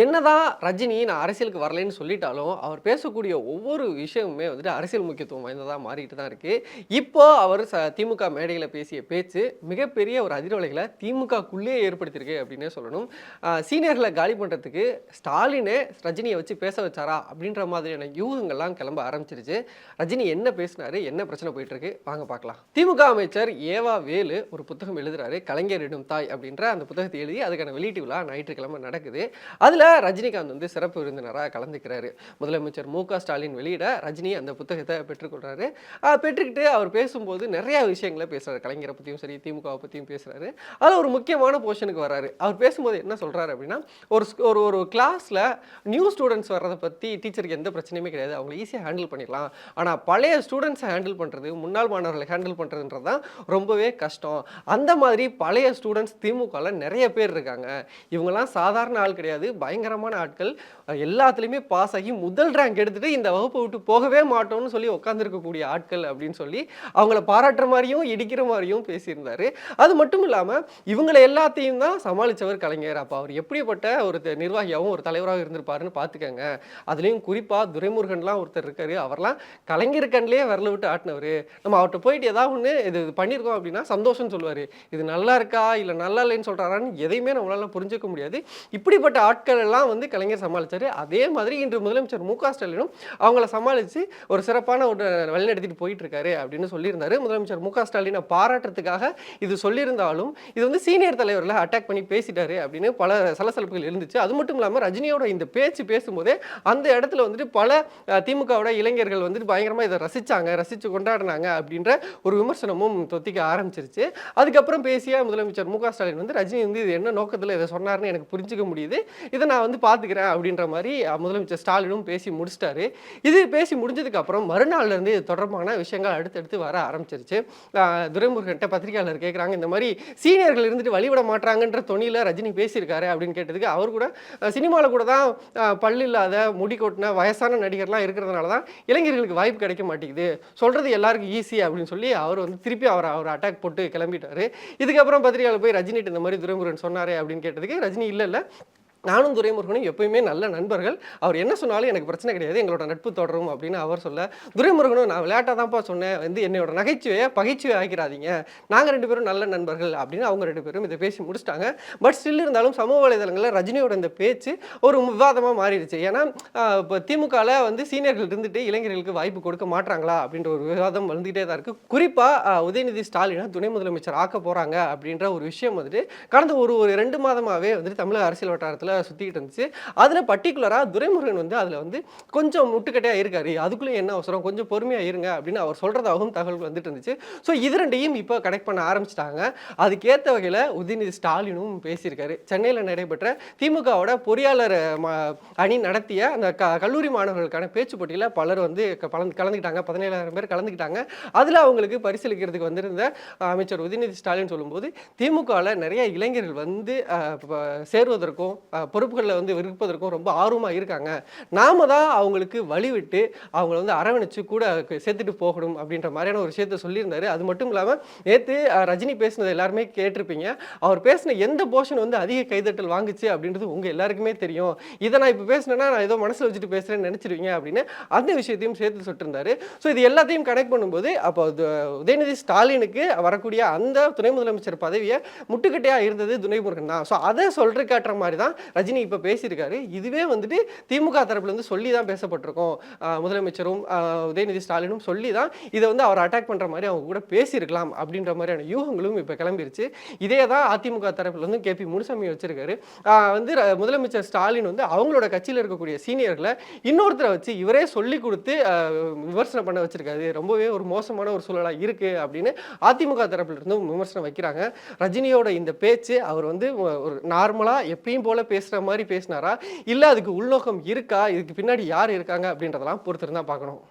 என்னதான் ரஜினி நான் அரசியலுக்கு வரலைன்னு சொல்லிட்டாலும் அவர் பேசக்கூடிய ஒவ்வொரு விஷயமுமே வந்துட்டு அரசியல் முக்கியத்துவம் வாய்ந்ததாக மாறிட்டு தான் இருக்குது இப்போ அவர் ச திமுக மேடையில் பேசிய பேச்சு மிகப்பெரிய ஒரு அதிர்வலைகளை திமுகக்குள்ளேயே ஏற்படுத்தியிருக்கு அப்படின்னே சொல்லணும். சீனியர்களை காலி பண்ணுறதுக்கு ஸ்டாலினே ரஜினியை வச்சு பேச வச்சாரா அப்படின்ற மாதிரியான யூகங்கள்லாம் கிளம்ப ஆரம்பிச்சிருச்சு. ரஜினி என்ன பேசினாரு என்ன பிரச்சனை போயிட்டு இருக்கு வாங்க பார்க்கலாம். திமுக அமைச்சர் ஏவா வேலு ஒரு புத்தகம் எழுதுறாரு கலைஞரிடும் தாய் அப்படின்ற அந்த புத்தகத்தை எழுதி அதுக்கான வெளியீட்டு விழா ஞாயிற்றுக்கிழமை நடக்குது. அதில் ரஜினிகாந்த் வந்து சிறப்பு விருந்தினராக கலந்துக்கிறாரு. முதலமைச்சர் மு க ஸ்டாலின் வெளியிட ரஜினி அந்த புத்தகத்தை பெற்றுக்கொள்கிறாரு பெற்றுக்கிட்டு அவர் பேசும்போது நிறைய விஷயங்களை பேசுகிறார் கலைஞரை பற்றியும் சரி திமுகவை பற்றியும் பேசுகிறாரு அதில் ஒரு முக்கியமான போர்ஷனுக்கு வராரு. அவர் பேசும்போது என்ன சொல்கிறாரு அப்படின்னா ஒரு ஒரு ஒரு கிளாஸில் நியூ ஸ்டூடெண்ட்ஸ் வர்றதை பற்றி டீச்சருக்கு எந்த பிரச்சனையுமே கிடையாது. அவங்களை ஈஸியாக ஹேண்டில் பண்ணிடலாம். ஆனால் பழைய ஸ்டூடெண்ட்ஸை ஹேண்டில் பண்ணுறது முன்னாள் மாணவர்களை ஹேண்டில் பண்ணுறதுன்றது தான் ரொம்பவே கஷ்டம். அந்த மாதிரி பழைய ஸ்டூடெண்ட்ஸ் திமுகவில் நிறைய பேர் இருக்காங்க. இவங்கெல்லாம் சாதாரண ஆள் கிடையாது. பயங்கரமான ஆட்கள். எல்லாத்துலேயுமே பாஸ் ஆகி முதல் ரேங்க் எடுத்துகிட்டு இந்த வகுப்பை விட்டு போகவே மாட்டோம்னு சொல்லி உட்காந்துருக்கக்கூடிய ஆட்கள் அப்படின்னு சொல்லி அவங்கள பாராட்டுற மாதிரியும் இடிக்கிற மாதிரியும் பேசியிருந்தாரு. அது மட்டும் இல்லாமல் இவங்களை எல்லாத்தையும் தான் சமாளித்தவர் கலைஞர். அப்போ அவர் எப்படிப்பட்ட ஒரு நிர்வாகியாகவும் ஒரு தலைவராக இருந்திருப்பாருன்னு பார்த்துக்கங்க அதுலேயும் குறிப்பாக துரைமுருகன்லாம் ஒருத்தர் இருக்கார். அவர்லாம் கலைஞர் விரல விட்டு ஆட்டினவர். நம்ம அவர்கிட்ட போயிட்டு ஏதாவது ஒன்று இது இது பண்ணியிருக்கோம் அப்படின்னா சந்தோஷம்னு சொல்லுவார். இது நல்லா இருக்கா? இல்லை நல்லா இல்லைன்னு சொல்கிறாரான்னு எதையுமே நம்மளால புரிஞ்சுக்க முடியாது. இப்படிப்பட்ட ஆட்கள் எல்லாம் வந்து கலைஞர் சமாளித்தார் அதே மாதிரி இன்று முதலமைச்சர் மு க ஸ்டாலினும் அவங்கள சமாளித்து ஒரு சிறப்பான ஒரு வழிநடத்திட்டு போயிட்டு இருக்காரு அப்படின்னு சொல்லியிருந்தாரு. முதலமைச்சர் மு க ஸ்டாலினை பாராட்டுறதுக்காக இது சொல்லியிருந்தாலும் இது வந்து சீனியர் தலைவர்களை அட்டாக் பண்ணி பேசிட்டாரு அப்படின்னு பல சலசலப்புகள் இருந்துச்சு. அது மட்டும் இல்லாமல் ரஜினியோட இந்த பேச்சு பேசும்போதே அந்த இடத்துல வந்துட்டு பல திமுகவோட இளைஞர்கள் வந்துட்டு பயங்கரமாக இதை ரசிச்சாங்க ரசித்து கொண்டாடினாங்க அப்படின்ற ஒரு விமர்சனமும் தொத்திக்க ஆரம்பிச்சிருச்சு. அதுக்கப்புறம் பேசிய முதலமைச்சர் மு க ஸ்டாலின் வந்து ரஜினி வந்து இது என்ன நோக்கத்தில் இதை சொன்னார்னு எனக்கு புரிஞ்சுக்க முடியுது. இதை நான் வந்து பார்த்துக்கிறேன் அப்படின்ற மாதிரி முதலமைச்சர் ஸ்டாலினும் பேசி முடிச்சிட்டாரு. இது பேசி முடிஞ்சதுக்கப்புறம் மறுநாள்லேருந்து மறுநாள்ல இருந்து இது தொடர்பான விஷயங்கள் அடுத்தடுத்து வர ஆரம்பிச்சிருச்சு. துரைமுருகன்ட்ட பத்திரிகையாளர் கேட்குறாங்க இந்த மாதிரி சீனியர்கள் இருந்துட்டு வழிவிட மாட்டாங்கன்ற தொனியில் ரஜினி பேசியிருக்காரு அப்படின்னு கேட்டதுக்கு அவர் கூட சினிமாவில் கூட தான் பள்ளி பல்லு இல்லாத முடி கொட்டின வயசான நடிகர்லாம் இருக்கிறதுனால தான் இளைஞர்களுக்கு வாய்ப்பு கிடைக்க மாட்டேங்குது. சொல்கிறது எல்லாருக்கும் ஈஸி அப்படின்னு சொல்லி அவர் வந்து திருப்பி அவர் அவர் அட்டாக் போட்டு கிளம்பிட்டாரு. இதுக்கப்புறம் பத்திரிகையாளர் போய் ரஜினிட்டு இந்த மாதிரி துரைமுருகன் சொன்னாரே அப்படின்னு கேட்டதுக்கு ரஜினி இல்லை இல்லை நானும் துரைமுருகனும் எப்பயுமே நல்ல நண்பர்கள். அவர் என்ன சொன்னாலும் எனக்கு பிரச்சனை கிடையாது. எங்களோட நட்பு தொடரும் அப்படின்னு அவர் சொல்ல துரைமுருகனும் நான் விளையாட்டாக தான்ப்பா சொன்னேன். வந்து என்னோட நகைச்சுவையை பகைச்சுவை ஆக்கிறாதீங்க நாங்கள் ரெண்டு பேரும் நல்ல நண்பர்கள். அப்படின்னு அவங்க ரெண்டு பேரும் இதை பேசி முடிச்சிட்டாங்க. பட் ஸ்டில் இருந்தாலும் சமூக வலைதளங்களில் ரஜினியோட இந்த பேச்சு ஒரு விவாதமாக மாறிடுச்சு. ஏன்னா இப்போ திமுகவில் வந்து சீனியர்கள் இருந்துட்டு இளைஞர்களுக்கு வாய்ப்பு கொடுக்க மாட்டாங்களா அப்படின்ற ஒரு விவாதம் வந்துகிட்டே தான் இருக்குது குறிப்பாக உதயநிதி ஸ்டாலினை துணை முதலமைச்சர் ஆக்க போகிறாங்க அப்படின்ற ஒரு விஷயம் வந்துட்டு கடந்த ஒரு ஒரு ரெண்டு மாதமாகவே வந்துட்டு தமிழக அரசியல் வட்டாரத்தில் சுற்றிக்கிட்டு இருந்துச்சு. அதில் பர்டிகுலராக துரைமுருகன் வந்து அதில் வந்து கொஞ்சம் முட்டுக்கட்டையாக இருக்கார். அதுக்குள்ளே என்ன அவசரம்? கொஞ்சம் பொறுமையாக இருங்க அப்படின்னு அவர் சொல்கிறதாகவும் தகவல் வந்துட்டு இருந்துச்சு. ஸோ இது ரெண்டையும் இப்போ கனெக்ட் பண்ண ஆரம்பிச்சிட்டாங்க. அதுக்கேற்ற வகையில் உதயநிதி ஸ்டாலினும் பேசியிருக்காரு. சென்னையில் நடைபெற்ற திமுகவோட பொறியாளர் ம- அணி நடத்திய அந்த க கல்லூரி மாணவர்களுக்கான பேச்சு போட்டியில் பலர் வந்து கலந்து கலந்துக்கிட்டாங்க. பதினேழாயிரம் பேர் கலந்துக்கிட்டாங்க. அதில் அவங்களுக்கு பரிசீலிக்கிறதுக்கு வந்திருந்த அமைச்சர் உதயநிதி ஸ்டாலின் சொல்லும்போது திமுகவில் நிறைய இளைஞர்கள் வந்து சேருவதற்கும் பொறுப்புகளில் வந்து இருப்பதற்கும் ரொம்ப ஆர்வமாக இருக்காங்க. நாம தான் அவங்களுக்கு வழிவிட்டு அவங்கள வந்து அரவணைச்சு கூட சேர்த்துட்டு போகணும் அப்படின்ற மாதிரியான ஒரு விஷயத்த சொல்லியிருந்தாரு. அது மட்டும் இல்லாமல் நேற்று ரஜினி பேசினது எல்லாருமே கேட்டிருப்பீங்க. அவர் பேசின எந்த போர்ஷன் வந்து அதிக கைதட்டல் வாங்குச்சு அப்படின்றது உங்கள் எல்லாருக்குமே தெரியும். இதை நான் இப்போ பேசினேன்னா நான் ஏதோ மனசில் வச்சுட்டு பேசுகிறேன்னு நினச்சிருவீங்க அப்படின்னு அந்த விஷயத்தையும் சேர்த்து சொல்லிருந்தாரு. ஸோ இது எல்லாத்தையும் கனெக்ட் பண்ணும்போது அப்போ உதயநிதி ஸ்டாலினுக்கு வரக்கூடிய அந்த துணை முதலமைச்சர் பதவியை முட்டுக்கட்டையாக இருந்தது துணைமுருகன் தான். ஸோ அதை சொல்ற காட்டுற மாதிரி தான் ரஜினி இப்போ பேசியிருக்காரு. இதுவே வந்துட்டு திமுக தரப்புலேருந்து சொல்லி தான் பேசப்பட்டிருக்கோம். முதலமைச்சரும் உதயநிதி ஸ்டாலினும் சொல்லி தான் இதை வந்து அவர் அட்டாக் பண்ணுற மாதிரி அவங்க கூட பேசியிருக்கலாம் அப்படின்ற மாதிரியான யூகங்களும் இப்போ கிளம்பிருச்சு. இதே தான் அதிமுக தரப்புலேருந்து கே பி முனுசாமி வச்சிருக்காரு. வந்து முதலமைச்சர் ஸ்டாலின் வந்து அவங்களோட கட்சியில் இருக்கக்கூடிய சீனியர்களை இன்னொருத்தரை வச்சு இவரே சொல்லி கொடுத்து விமர்சனம் பண்ண வச்சிருக்காரு. ரொம்பவே ஒரு மோசமான ஒரு சூழலாக இருக்குது அப்படின்னு அதிமுக தரப்பிலிருந்தும் விமர்சனம் வைக்கிறாங்க. ரஜினியோட இந்த பேச்சு அவர் வந்து ஒரு நார்மலாக எப்பயும் போல பேசுகிற மாதிரி பேசினாரா? இல்லை அதுக்கு உள்நோக்கம் இருக்கா? இதுக்கு பின்னாடி யார் இருக்காங்க அப்படின்றதெல்லாம் பொறுத்திருந்தா பார்க்கணும்.